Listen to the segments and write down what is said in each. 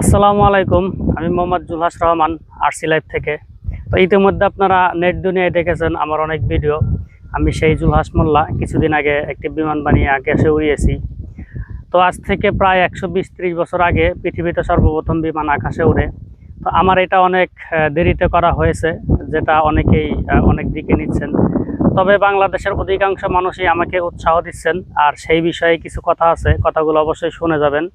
আসসালামু আলাইকুম, আমি মোহাম্মদ জুলহাস রহমান, আরসি লাইফ থেকে। তো ইতিমধ্যে আপনারা নেট দুনিয়ায় দেখেছেন আমার অনেক ভিডিও। আমি সেই জুলহাস মোল্লা, কিছুদিন আগে একটি বিমান বানিয়ে আকাশে উড়িয়েছি। তো আজ থেকে প্রায় একশো বিশ বছর আগে পৃথিবীতে সর্বপ্রথম বিমান আকাশে উড়ে। তো আমার এটা অনেক দেরিতে করা হয়েছে, যেটা অনেকেই অনেক দিকে নিচ্ছেন। তবে বাংলাদেশের অধিকাংশ মানুষই আমাকে উৎসাহ দিচ্ছেন, আর সেই বিষয়ে কিছু কথা আছে, কথাগুলো অবশ্যই শুনে যাবেন।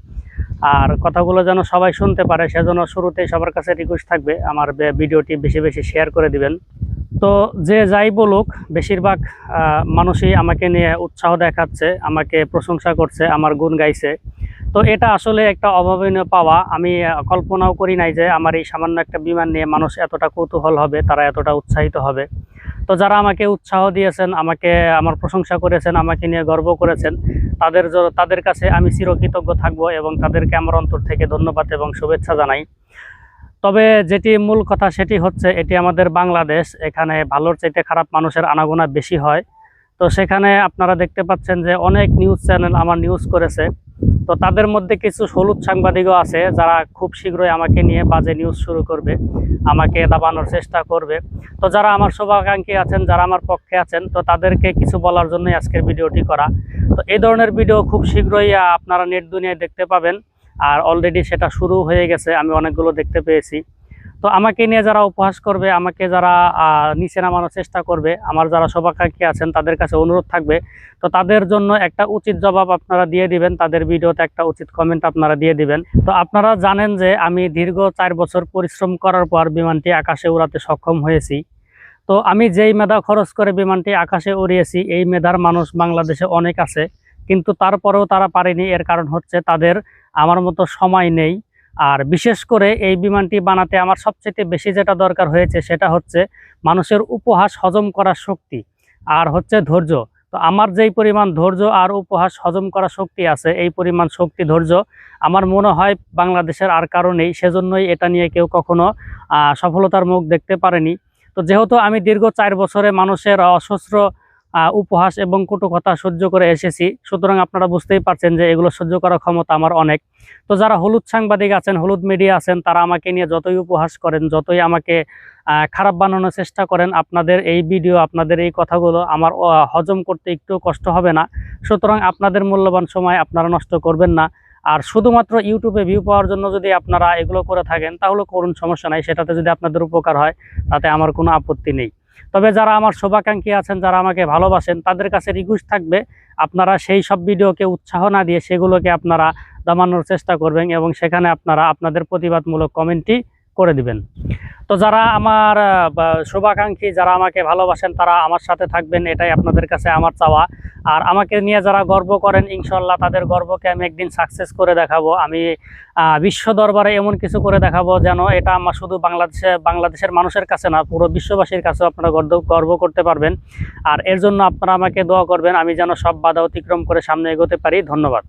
আর কথাগুলো যেন সবাই শুনতে পারে, সেজন্য শুরুতেই সবার কাছে রিকোয়েস্ট থাকবে, আমার ভিডিওটি বেশি বেশি শেয়ার করে দিবেন। তো যে যাই বলুক, বেশিরভাগ মানুষই আমাকে নিয়ে উৎসাহ দেখাচ্ছে, আমাকে প্রশংসা করছে, আমার গুণ গাইছে। তো এটা আসলে একটা অভাবনীয় পাওয়া। আমি কল্পনাও করি নাই যে আমার এই সামান্য একটা বিমান নিয়ে মানুষ এতটা কৌতূহল হবে, তারা এতটা উৎসাহিত হবে। তো যারা আমাকে উৎসাহ দিয়েছেন, আমাকে, আমার প্রশংসা করেছেন, আমাকে নিয়ে গর্ব করেছেন তাদের তাদের কাছে আমি চিরকৃতজ্ঞ থাকব এবং তাদেরকে আমার অন্তর থেকে ধন্যবাদ এবং শুভেচ্ছা জানাই। তবে যেটি মূল কথা সেটি হচ্ছে, এটি আমাদের বাংলাদেশ। এখানে ভালোর চাইতে খারাপ মানুষের আনাগোনা বেশি হয়। তো সেখানে আপনারা দেখতে পাচ্ছেন যে অনেক নিউজ চ্যানেল আমার নিউজ করেছে। তো তাদের মধ্যে কিছু হলুদ সাংবাদিকও আছে যারা খুব শীঘ্রই আমাকে নিয়ে বাজে নিউজ শুরু করবে, আমাকে দাবানোর চেষ্টা করবে। তো যারা আমার শুভাকাঙ্ক্ষী আছেন, যারা আমার পক্ষে আছেন, তো তাদেরকে কিছু বলার জন্যই আজকের ভিডিওটি করা। তো এই ধরনের ভিডিও খুব শীঘ্রই আপনারা নেট দুনিয়ায় দেখতে পাবেন। আর অলরেডি সেটা শুরু হয়ে গেছে, আমি অনেকগুলো দেখতে পেয়েছি। তো আমাকে নিয়ে যারা উপহাস করবে, আমাকে যারা নিচে নামানোর চেষ্টা করবে, আমার যারা শুভাকাঙ্ক্ষী আছেন, তাদের কাছে অনুরোধ থাকবে। তো তাদের জন্য একটা উচিত জবাব আপনারা দিয়ে দিবেন, তাদের ভিডিওতে একটা উচিত কমেন্ট আপনারা দিয়ে দিবেন। তো আপনারা জানেন যে আমি দীর্ঘ চার বছর পরিশ্রম করার পর বিমানটি আকাশে উড়াতে সক্ষম হয়েছি। তো আমি যেই মেধা খরচ করে বিমানটি আকাশে উড়িয়েছি, এই মেধার মানুষ বাংলাদেশে অনেক আছে। কিন্তু তারপরেও তারা পারেনি, এর কারণ হচ্ছে তাদের আমার মতো সময় নেই। আর বিশেষ করে এই বিমানটি বানাতে আমার সবচেয়ে বেশি যেটা দরকার হয়েছে সেটা হচ্ছে মানুষের উপহাস হজম করার শক্তি আর হচ্ছে ধৈর্য। তো আমার যেই পরিমাণ ধৈর্য আর উপহাস হজম করা শক্তি আছে এই পরিমাণ শক্তি ধৈর্য আমার মনে হয় বাংলাদেশের আর কারণেই সেজন্যই এটা নিয়ে কেউ কখনো সফলতার মুখ দেখতে পারেনি। তো যেহেতু আমি দীর্ঘ চার বছরে মানুষের অসহস্র আহ, উপহাস এবং কটু কথা সহ্য করে এসেছি। সুতরাং আপনারা বুঝতেই পারছেন যে এগুলো সহ্য করার ক্ষমতা আমার অনেক। তো যারা হলুদ সাংবাদিক আছেন, হলুদ মিডিয়া আছেন, তারা আমাকে নিয়ে যতই উপহাস করেন, যতই আমাকে খারাপ বানানোর চেষ্টা করেন, আপনাদের এই ভিডিও আপনাদের এই কথাগুলো আমার হজম করতে একটু কষ্ট হবে না। সুতরাং আপনাদের মূল্যবান সময় আপনারা নষ্ট করবেন না। আর শুধুমাত্র ইউটিউবে ভিউ পাওয়ার জন্য যদি আপনারা এগুলো করে থাকেন, তাহলে করুন, সমস্যা নাই। সেটাতে যদি আপনাদের উপকার হয়, তাতে আমার কোনো আপত্তি নেই। তবে যারা আমার শোভাকাঙ্ক্ষী আছেন, যারা আমাকে ভালোবাসেন, তাদের কাছে রিকোয়েস্ট থাকবে, আপনারা সেই সব ভিডিওকে উৎসাহ না দিয়ে সেগুলোকে আপনারা দমানোর চেষ্টা করবেন এবং সেখানে আপনারা আপনাদের প্রতিবাদমূলক কমেন্টটি করে দিবেন। তো যারা আমার শুভাকাঙ্ক্ষী যারা আমাকে ভালোবাসেন, তারা আমার সাথে থাকবেন, এটাই আপনাদের কাছে আমার চাওয়া। আর আমাকে নিয়ে যারা গর্ব করেন ইনশাল্লাহ তাদের গর্বকে আমি একদিন সাকসেস করে দেখাবো। আমি বিশ্ব দরবারে এমন কিছু করে দেখাবো যেন এটা আমার শুধু বাংলাদেশে, বাংলাদেশের মানুষের কাছে না, পুরো বিশ্ববাসীর কাছেও আপনারা গর্ব গর্ব করতে পারবেন। আর এর জন্য আপনারা আমাকে দোয়া করবেন, আমি যেন সব বাধা অতিক্রম করে সামনে এগোতে পারি। ধন্যবাদ।